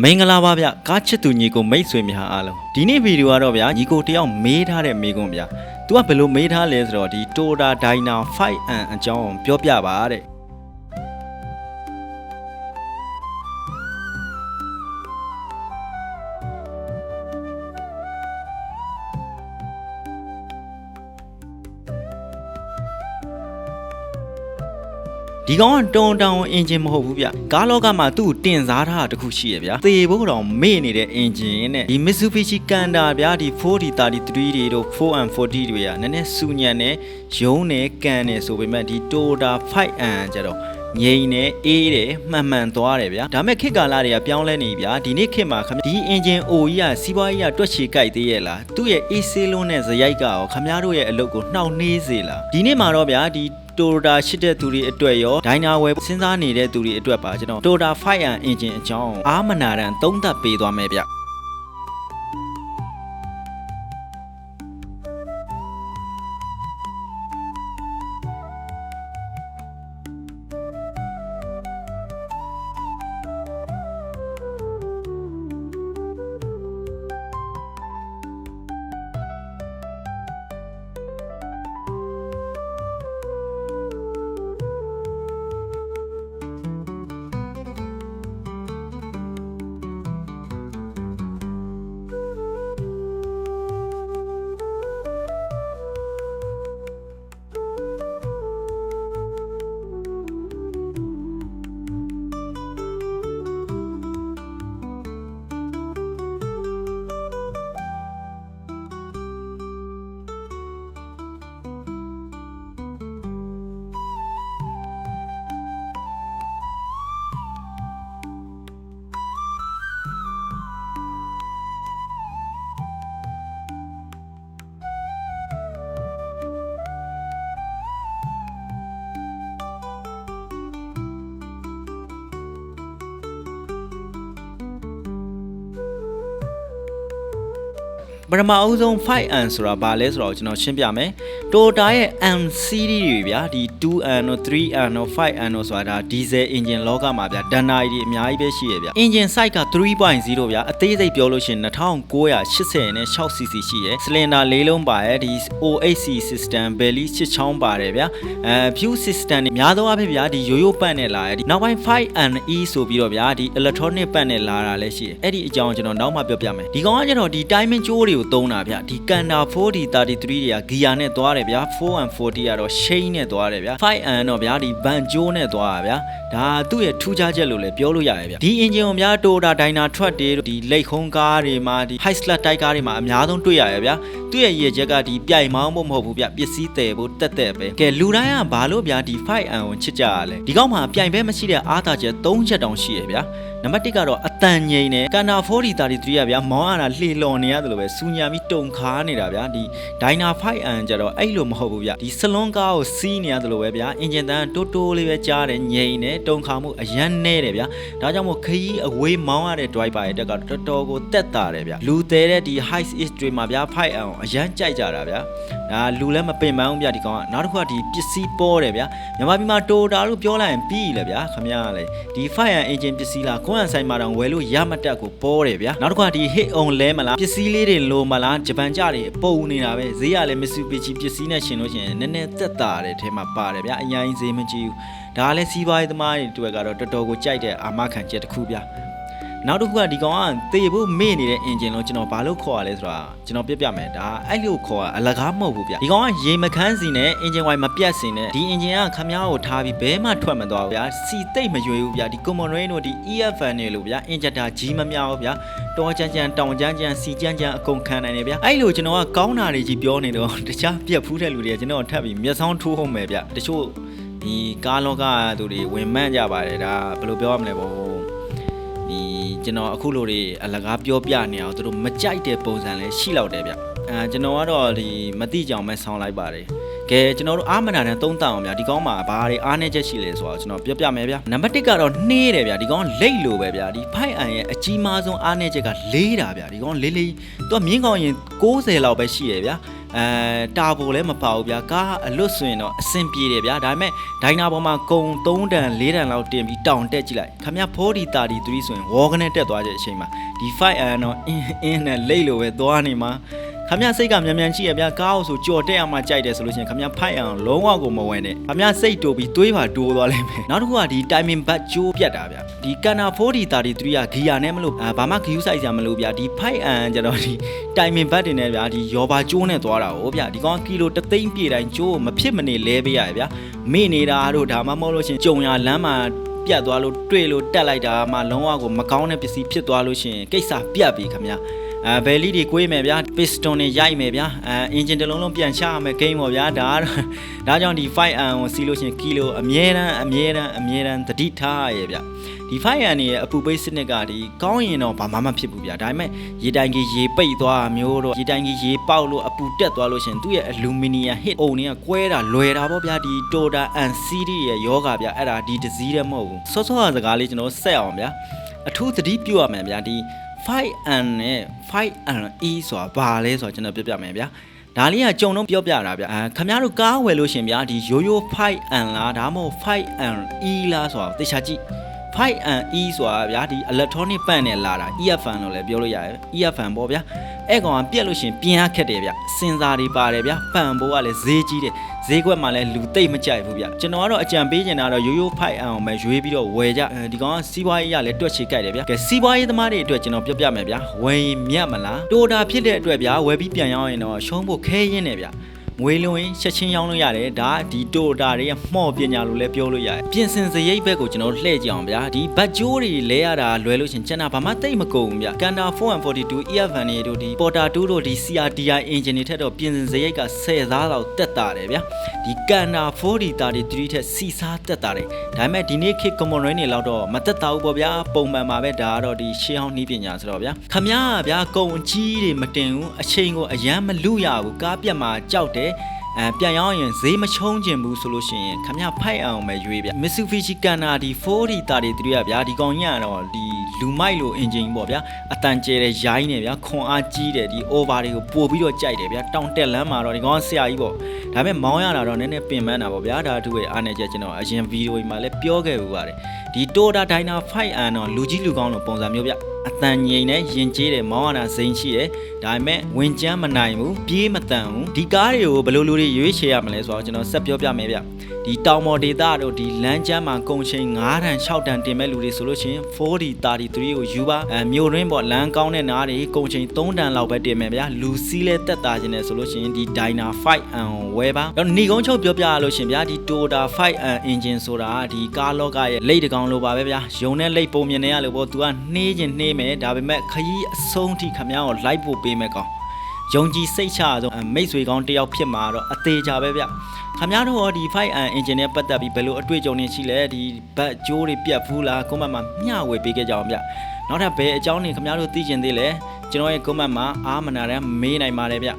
မင်္ဂလာပါဗျကားချစ်သူညီကိုမိတ်ဆွေများအားလုံးဒီနေ့ဗီဒီယိုကတော့ဗျညီကိုတယောက်မေးထားတဲ့မေးခွန်းဗျ तू ကဘယ်လိုမေးထားလဲဆိုတော့ဒီ Toyota Dyna 5N အကြောင်းပြောပြပါတဲ့ ဒီကောင်ကတွန်တောင်အင်ဂျင်မဟုတ်ဘူးဗျကားလောကမှာသူ့ကိုတင်စားထားတာတစ်ခုရှိရဗျသေဖို့တောင်မေ့နေတဲ့အင်ဂျင်နဲ့ဒီ Mitsubishi Canter ဗျာဒီ4033 တွေတို့ 4M40 တွေကနည်းနည်းစူညံနေရုံးနေကန်နေဆိုပေမဲ့ဒီ Toyota 5N ကျတော့ငိမ့်နေအေးတယ်မှန်မှန်သွားတယ်ဗျာဒါမဲ့ခေတ်ကာလတွေကပြောင်းလဲနေဗျာဒီနေ့ခေတ်မှာခမဒီအင်ဂျင် O ကြီးကစီးပွားရေးကတွက်ချေကြိုက်သေးရဲ့လားသူ့ရဲ့ AC လုံးနဲ့ဇယိုက်ကရောခမများတို့ရဲ့အလုပ်ကိုနှောင့်နှေးစေလားဒီနေ့မှာတော့ဗျာဒီ Toyota ရှိတဲ့သူတွေအတွက်ရော Dyna ဝယ်စဉ်းစားနေတဲ့သူတွေအတွက်ပါကျွန်တော် Toyota 5N engine အကြောင်းအာမနာရန်သုံးသပ်ပေးသွားမယ်ဗျ ပထမအဦးဆုံး 5N ဆိုတာဘာလဲဆိုတော့ကျွန်တော်ရှင်းပြမယ် Toyota ရဲ့ M series တွေဗျာဒီ 2N တို့ 3N တို့ 5N တို့ဆိုတာဒါ diesel engine လောကမှာဗျာဒဏ္ဍာရီတွေအများကြီးပဲရှိရဗျာ engine size က3.0ဗျာအသေးစိတ်ပြောလို့ရှိရင်2980နဲ့ 6cc ရှိရယ် cylinder လေးလုံးပါရယ်ဒီ OHC system belly ချစ်ချောင်းပါတယ်ဗျာအဲ fuel system တွေများသောအားဖြင့်ဗျာဒီရိုးရိုးပတ်နဲ့လာရယ်ဒီနောက်ပိုင်း 5NE ဆိုပြီးတော့ဗျာဒီ electronic ပတ်နဲ့လာတာလည်းရှိတယ်အဲ့ဒီအကြောင်းကျွန်တော်နောက်မှပြောပြမယ်ဒီကောင်ကကျတော့ဒီ timing ကြိုးတွေကိုသုံးတာဗျဒီ Kanda 4033 တွေက gear နဲ့သွားတယ်ဗျာ 4M40 ကတော့ chain နဲ့သွားတယ်ဗျာ 5N တော့ဗျာဒီ van ကြိုးနဲ့သွားတာဗျာဒါသူ့ရဲ့ထူးခြားချက်လို့လည်းပြောလို့ရတယ်ဗျဒီ engine ကိုများ Toyota Dyna truck တွေဒီလိတ်ခုံးကားတွေမှာဒီ high slat တိုက်ကားတွေမှာအများဆုံးတွေ့ရတယ်ဗျာသူ့ရဲ့ရည်ချက်ကဒီပြိုင်မောင်းဖို့မဟုတ်ဘူးဗျပစ္စည်းတည်ဖို့တက်တက်ပဲကဲလူတိုင်းကဘာလို့ဗျာဒီ 5N ကိုချစ်ကြရလဲဒီကောက်မှာပြိုင်ပဲမရှိတဲ့အားသာချက်၃ချက်တောင်ရှိရဗျာ နံပါတ်1ကတော့အတန်ငိမ့်နဲ့ကန်နာ4033ကဗျာမောင်းရတာလှေလော်နေရတယ်လို့ပဲစူညာပြီးတုံခါနေတာဗျာဒီ Dyna 5N ကျတော့အဲ့လိုမဟုတ်ဘူးဗျာဒီစလွန်ကားကိုစီးနေရတယ်လို့ပဲဗျာအင်ဂျင်တန်တိုးတိုးလေးပဲကြားတယ်ငိမ့်နဲ့တုံခါမှုအရန်နဲတယ်ဗျာဒါကြောင့်မို့ခရီးအဝေးမောင်းရတဲ့ driver ရဲ့တက်ကတော့တော်တော်ကိုတက်တာတယ်ဗျာလူသေးတဲ့ဒီ high is တွေမှာဗျာ 5N ကိုအရန်ကြိုက်ကြတာဗျာဒါလူလည်းမပင်ပန်းဘူးဗျာဒီကောင်ကနောက်တစ်ခုကဒီပစ္စည်းပေါ်တယ်ဗျာမြန်မာပြည်မှာ Toyota လို့ပြောလိုက်ရင်ပြီးလေဗျာခမရကလေဒီ 5N engine ပစ္စည်းလားကွန်ဆိုင်မှာတောင်ဝယ်လို့ရမတက်ကိုပေါ်တယ်ဗျာနောက်တစ်ခုကဒီ hit on လဲမလားပစ္စည်းလေးတွေလိုမလားဂျပန်ကြတွေပုံနေတာပဲဈေးကလည်း Mitsubishi ပစ္စည်းနဲ့ရှင်လို့ရှိရင်နည်းနည်းသက်သာတယ်ထဲမှာပါတယ်ဗျာအရင်ဈေးမကြည့်ဘူးဒါလည်းစီးပွားရေးသမားတွေတွေ့ကတော့တော်တော်ကိုကြိုက်တဲ့အာမခံချက်တစ်ခုဗျာ နောက်တစ်ခုကဒီကောင်ကသေဖို့မေ့နေတဲ့ engine လို့ကျွန်တော်ဘာလို့ခေါ်ရလဲဆိုတာကျွန်တော်ပြပြမယ်ဒါအဲ့လိုခေါ်ရအလကားမဟုတ်ဘူးဗျဒီကောင်ကရေမခန်းစီနဲ့ engine wire မပြတ်စင်နဲ့ဒီ engine ကခမားကိုထားပြီးဘဲမှထွက်မသွားဘူးဗျာစီတိတ်မရွေဘူးဗျာဒီ common rain တို့ဒီ EFN တွေလို့ဗျာ injector ကြီးမများဘူးဗျာတောကြမ်းကြမ်းတောင်ကြမ်းကြမ်းစီကြမ်းကြမ်းအကုန်ခံနိုင်တယ်ဗျာအဲ့လိုကျွန်တော်ကကောင်းတာတွေကြီးပြောနေတော့တခြားပြက်ဖူးတဲ့လူတွေကကျွန်တော်ထပ်ပြီးမျက်စောင်းထိုးဟုတ်မယ်ဗျတချို့ဒီကားလောကသူတွေဝင်မှန်းကြပါတယ်ဒါဘယ်လိုပြောရမလဲပေါ့ ဒီကျွန်တော်အခုလိုတွေအလကားပြောပြနေအောင်သူတို့မကြိုက်တဲ့ပုံစံလည်းရှိလောက်တယ်ဗျအဲကျွန်တော်ကတော့ဒီမတိကြောင်ပဲဆောင်းလိုက်ပါတယ်ကဲကျွန်တော်တို့အာမနာနဲ့သုံးတအောင်ဗျာဒီကောင်းမှာဘာတွေအားနေချက်ရှိလဲဆိုတော့ကျွန်တော်ပြောပြမယ်ဗျာနံပါတ်1ကတော့နှေးတယ်ဗျာဒီကောင်းလိတ်လို့ပဲဗျာဒီဖိုက်အန်ရဲ့အကြီးမားဆုံးအားနေချက်ကလေးတာဗျာဒီကောင်းလေးလေးသူကမြင်းကောင်းရင်60လောက်ပဲရှိရဗျာ အဲတာဘိုလည်းမပါဘူးဗျာကားအလွတ်ဆိုရင်တော့အဆင်ပြေတယ်ဗျာဒါပေမဲ့ဒိုင်နာပေါ်မှာကုံ3တန်4တန်လောက်တင်ပြီးတောင်တက်ကြည့်လိုက်ခမရ40 33ဆိုရင်ဝေါကနေတက်သွားတဲ့အချိန်မှာဒီ5အန်တော့အင်းအင်းနဲ့လိတ်လိုပဲသွားနေမှာ ခမရစိတ်ကမြန်မြန်ရှိရဗျာကားအောင်ဆိုကြော်တက်အောင်မှကြိုက်တယ်ဆိုလို့ရှိရင်ခမရဖိုက်အောင်လုံးဝကိုမဝင်နဲ့ခမရစိတ်တိုးပြီးတွေးပါတိုးသွားလိမ့်မယ်နောက်တစ်ခုကဒီ timing bat ကြိုးပြတ်တာဗျာဒီကန်နာ40 33ကဂီယာနဲ့မလို့အာဘာမှဂီယူဆိုင်စရာမလို့ဗျာဒီ5အန်ကျတော့ဒီ timing bat တွေနဲ့ဗျာဒီရောဘာကြိုးနဲ့သွားတာဟိုဗျာဒီကောင်ကီလိုတသိန်းပြည့်တိုင်းကြိုးမဖြစ်မနေလဲပေးရတယ်ဗျာမေ့နေတာတို့ဒါမှမဟုတ်လို့ရှရင်ကြုံရလမ်းမှာပြတ်သွားလို့တွေ့လို့တက်လိုက်တာမှလုံးဝကိုမကောင်းတဲ့ပစ္စည်းဖြစ်သွားလို့ရှရင်ကိစ္စပြတ်ပြီခင်ဗျာ အဲဘယ်လီတွေကွေးမယ်ဗျာပစ္စတွန်တွေရိုက်မယ်ဗျာအဲအင်ဂျင်တစ်လုံးလုံးပြန်ချရမယ်ဂိမ်းပေါ့ဗျာဒါကတော့ဒါကြောင့်ဒီ5အန်ကိုစီးလို့ရှရင်ကီလိုအမြဲတမ်းအမြဲတမ်းအမြဲတမ်းသတိထားရရဲ့ဗျာဒီ5အန်ရဲ့အပူပိတ်စနစ်ကဒီကောင်းရင်တော့ဘာမှမဖြစ်ဘူးဗျာဒါပေမဲ့ရေတိုင်ကြီးရေပိတ်သွားမျိုးတော့ရေတိုင်ကြီးရေပေါက်လို့အပူတက်သွားလို့ရှရင်သူ့ရဲ့အလူမီနီယံဟစ်အုံတွေကကွဲတာလွယ်တာပေါ့ဗျာဒီ Toyota and Series ရဲ့ယောဂဗျာအဲ့ဒါဒီဒစည်းတည်းမဟုတ်ဘူးစောစောကစကားလေးကျွန်တော်ဆက်အောင်ဗျာအထူးသတိပြုရမယ်ဗျာဒီ 5N နဲ့ 5NE ဆိုတာဘာလဲဆိုတာကျွန်တော်ပြပြမယ်ဗျာဒါလေးကကြုံတော့ပြောပြတာဗျအဲခမရတို့ကားဝယ်လို့ရှင်ဗျာဒီရိုးရိုး 5N လားဒါမှမဟုတ် 5NE လားဆိုတာသိချာကြည့် 5NE ဆိုတာဗျာဒီ electronic band နဲ့လာတာ earphone လို့လည်းပြောလို့ရတယ် earphone ပေါ့ဗျာအဲ့ကောင်ကပြက်လို့ရှင်ပြင်ရခက်တယ်ဗျစင်စာတွေပါတယ်ဗျပန်ဘိုးကလည်းဈေးကြီးတယ် ဈေးကွက်မှာလည်းလူသိမ့်မကြိုက်ဘူးဗျကျွန်တော်ကတော့အကြံပေးနေတာတော့ရိုးရိုး 5N အောင်ပဲရွေးပြီးတော့ဝယ်ကြဒီကောင်ကစီးပွားရေးရလည်းတွက်ချေကြိုက်တယ်ဗျကဲစီးပွားရေးသမားတွေအတွက်ကျွန်တော်ပြောပြမယ်ဗျဝယ်ရင်မြတ်မလားတိုတာဖြစ်တဲ့အတွက်ဗျဝယ်ပြီးပြန်ရောက်ရင်တော့ရှုံးဖို့ခဲရင်းတယ်ဗျ ငွေလွန်ရင်ချက်ချင်းရောင်းလို့ရတယ်ဒါဒီတိုတာတွေရဲ့မှော့ပညာလို့လည်းပြောလို့ရတယ်ပြင်ဆင်စရိတ်ဘက်ကိုကျွန်တော်လှည့်ကြအောင်ဗျာဒီဘတ်ဂျိုးတွေလဲရတာလွယ်လို့ရှင်ကျွန်တော်ဘာမှတိတ်မကုန်ဘူးဗျကန်တာ442 EF1 တွေတို့ဒီပေါ်တာ2တို့ဒီ CRDI engine တွေထက်တော့ပြင်ဆင်စရိတ်က10သားလောက်တက်တာတယ်ဗျာဒီကန်တာ4033ထက်စီစားတက်တာတယ်ဒါပေမဲ့ဒီနေ့ခေတ်ကွန်မွန်ရိုင်းတွေလောက်တော့မတက်တာဘူးပေါ့ဗျာပုံမှန်ပါပဲဒါကတော့ဒီရှေးအောင်နှီးပညာဆိုတော့ဗျာခမ ्या ဗျာကုံအကြီးတွေမတင်ဘူးအချိန်ကိုအရန်မလူရဘူးကားပြတ်မှာကြောက်တယ်အဲပြန်ရောက်ရင်ဈေးမချုံးကျင်ဘူးဆိုလို့ရှိရင်ခမရဖိုက်အောင်ပဲရွေးဗျ Mitsubishi Canna ဒီ40 33ရဗျာဒီကောင်ညံ့တော့ဒီလူမိုက်လိုအင်ဂျင်ပေါ့ဗျာအတန်ကျဲတဲ့ရိုင်းနေဗျာခွန်အားကြီးတယ်ဒီ over တွေကိုပို့ပြီးတော့ကြိုက်တယ်ဗျာတောင်တက်လမ်းမှာတော့ဒီကောင်ဆရာကြီးပေါ့ဒါပေမဲ့မောင်းရတာတော့နည်းနည်းပင်ပန်းတာပေါ့ဗျာဒါသူ့ရဲ့အားနေချက်ကျွန်တော်အရင်ဗီဒီယိုမှာလည်းပြောခဲ့ပူပါတယ်ဒီ Toyota Dyna 5N တော့လူကြီးလူကောင်းလိုပုံစံမျိုးဗျ အတန်ငိန်နဲ့ရင်ကျေးတယ်မောင်းရတာဇိန်ရှိတယ်ဒါပေမဲ့ဝင်ကြမ်းမနိုင်ဘူးပြေးမတန်ဘူးဒီကားတွေကိုဘယ်လိုလူတွေရွေးချယ်ရမလဲဆိုတော့ကျွန်တော်ဆက်ပြောပြမယ်ဗျ ဒီတောင်ပေါ်ဒေသတို့ဒီလမ်းကျမ်းမှာကုန်ချိန်9တန်6တန်တင်မဲ့လူတွေဆိုလို့ရှိရင်40 33ကိုယူပါအဲမြို့ရင်းပေါ့လမ်းကောင်းတဲ့နားတွေကုန်ချိန်3တန်လောက်ပဲတင်မယ်ဗျာလူစီးလဲတက်တာခြင်းနဲ့ဆိုလို့ရှိရင်ဒီ Dyna 5N ဝယ်ပါတော့နေကုန်းချုပ်ပြောပြရလို့ရှင်ဗျာဒီ Toyota 5N engine ဆိုတာဒီကားလောကရဲ့လိတ်တကောင်လိုပါပဲဗျာယုံနဲ့လိတ်ပုံမြင်နေရလို့ပေါ့ तू ကနှေးခြင်းနှေးမယ်ဒါပေမဲ့ခရီးအဆုံးထိခမ ्या ကိုလိုက်ဖို့ပေးမယ်ကောင် ယုံကြည်စိတ်ချဆုံးမိတ်ဆွေကောင်းတယောက်ဖြစ်မှာတော့အသေးကြပဲဗျခင်ဗျားတို့ရောဒီ 5N engine နဲ့ပတ်သက်ပြီးဘယ်လိုအတွေ့အကြုံတွေရှိလဲဒီဘတ်ကြိုးတွေပြတ်ဘူးလားကွန်မန့်မှာမျှဝေပေးခဲ့ကြအောင်ဗျနောက်ထပ်ဘယ်အကြောင်းတွေခင်ဗျားတို့သိကျင်သေးလဲကျွန်တော်ရဲ့ကွန်မန့်မှာအားမနာတဲ့မေးနိုင်ပါတယ်ဗျ